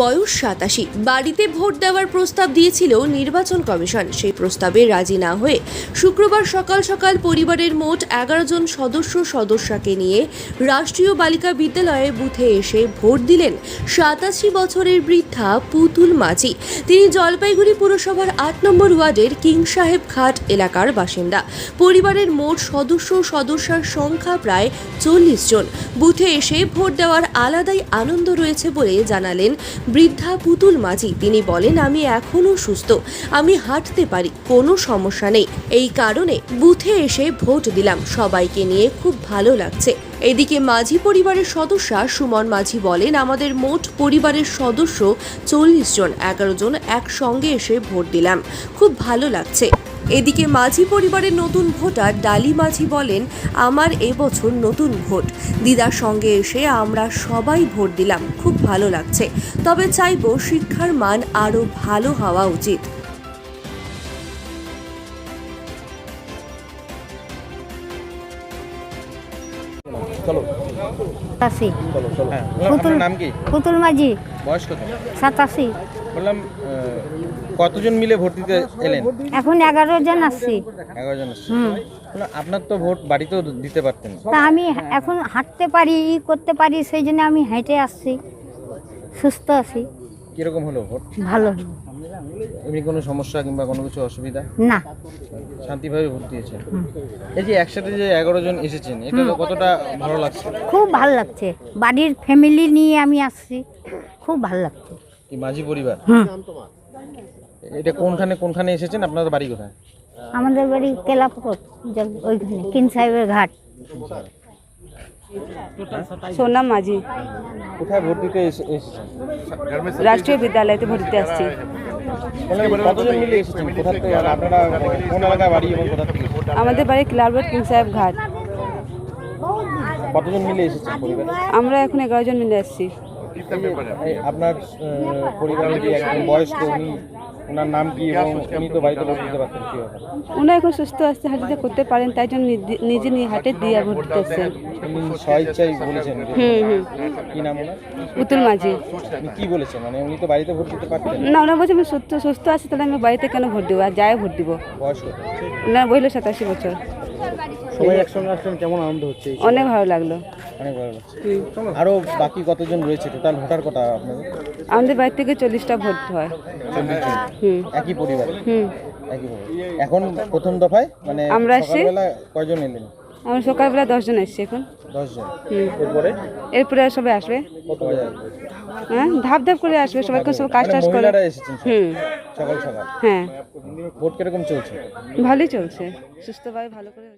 বয়স সাতাশি। বাড়িতে ভোট দেওয়ার প্রস্তাব দিয়েছিল নির্বাচন কমিশন। সেই প্রস্তাবে রাজি না হয়ে শুক্রবার সকাল সকাল পরিবারের মোট এগারো জন সদস্য সদস্যকে নিয়ে রাষ্ট্রীয় বালিকা বিদ্যালয়ে বুথে এসে ভোট দিলেন সাতাশি বছরের বৃদ্ধা পুতুল মাঝি। তিনি জলপাইগুড়ি পুরসভার আট নম্বর ওয়ার্ডের কিং সাহেব ঘাট এলাকার বাসিন্দা। পরিবারের মোট সদস্য সদস্যার সংখ্যা প্রায় চল্লিশ জন। বুথে এসে ভোট দেওয়ার আলাদাই আনন্দ রয়েছে বলে জানালেন বৃদ্ধা পুতুল মাঝি। তিনি বলেন, আমি এখনও সুস্থ। আমি হাঁটতে পারি। কোনো সমস্যা নেই। এই কারণে বুথে এসে ভোট দিলাম। সবাইকে নিয়ে খুব ভালো লাগছে। এদিকে মাঝি পরিবারের সদস্যা সুমন মাঝি বলেন, আমাদের মোট পরিবারের সদস্য চল্লিশ জন। এগারো জন একসঙ্গে এসে ভোট দিলাম। খুব ভালো লাগছে। এদিকে মাঝি পরিবারের নতুন ভোটার ডালি মাঝি বলেন আমার এবছর নতুন ভোট। দিদার সঙ্গে এসে আমরা সবাই ভোট দিলাম। খুব ভালো লাগছে। তবে চাইব শিক্ষার মান আরও ভালো হওয়া উচিত। সাতাশি। পুতুল নাম কি? পুতুল মাঝি। বয়স কত? সাতাশি। বললাম কতজন মিলে ভোট দিতে এলেন? এখন এগারো জন আসছি এগারো জন আসছে আপনার তো ভোট বাড়িতেও দিতে পারতেন। তা আমি এখন হাঁটতে পারি ই করতে পারি সেই জন্য আমি হেঁটে আসছি। সুস্থ আছি। কীরকম হলো ভোট? ভালো। এমনি কোনো সমস্যা কিংবা কোনো কিছু অসুবিধা? না। শান্তিভাবে ভোট দিয়েছেন। এই যে একসাথে যে এগারো জন এসেছেন এটা তো কতটা ভালো লাগছে? খুব ভালো লাগছে। বাড়ির ফ্যামিলি নিয়ে আমি আসছি। খুব ভালো লাগছে। কি মাঝি পরিবার? হুম এটা কোনখানে কোনখানে এসেছেন? আপনাদের বাড়ি কোথায়? আমাদের বাড়ি কেলাপুর জল- ওইখানে কিন সাহেবের ঘাট। সোনা মাঝি। কোথায় ভোট দিতে এসে- এসেছেন? রাষ্ট্রীয় বিদ্যালয়তে ভর্তি আসছি। কতজন মিলে এসেছেন? কোথা থেকে? আর আপনারা কোন এলাকায় বাড়ি এবং কোথা থেকে? আমাদের বাড়ি ক্লাবরোড কিং সাহেব ঘাট। কতজন মিলে এসেছেন আমরা এখন এগারো জন মিলে আসছি। আপনার আহ, পরিবারের যে একজন বয়স্ক উনি ওনার নাম কি এবং উনি তো বাড়িতে ভোট পারতেন কি ব্যাপার? এখন সুস্থ আসতে হাঁটতে করতে পারেন তাই জন্য নিজে- নিজে নিয়ে হাটে দিয়ে ভোট দিতে আসছেন উনি স্বইচ্ছাই বলেছেন হুম হুম। কি নাম ওনার? পুতুল মাঝি। কি বলেছেন? মানে উনি তো বাড়িতে ভোট দিতে পারতেন? না ওনার বলছে আমি সুস্থ সুস্থ আছি তাহলে আমি বাড়িতে কেন ভোট দেবো? আর যায় ভোট দিব। বয়স ওনার বলল সাতাশি বছর। সবাই একসঙ্গে আসলেন কেমন আনন্দ হচ্ছে অনেক ভালো লাগল। অনেক ভালো লাগছে। আরও বাকি কতজন রয়েছে? টোটাল ভোটার কটা আপনাদের? আমাদের বাড়ি থেকে চল্লিশটা ভোট হয়। চল্লিশ জন? হুম। একই পরিবার? হুম। একই পরিবার। এখন প্রথম দফায়? মানে আমরা। সকালবেলা কয়জন এলেন? আমরা সকালবেলা দশজন এসছি এখন। দশ জন হুম। এরপরে? এরপরে আর সবাই আসবে। কত বাজে হ্যাঁ ধাপ ধাপ করে আসবে। সবাইকে সব কাজ মানে টাজ করে। মহিলারা এসেছেন সব, হুম। সকাল সকাল? হ্যাঁ। ভোট কীরকম চলছে? ভালোই চলছে। সুস্থভাবে ভালো করে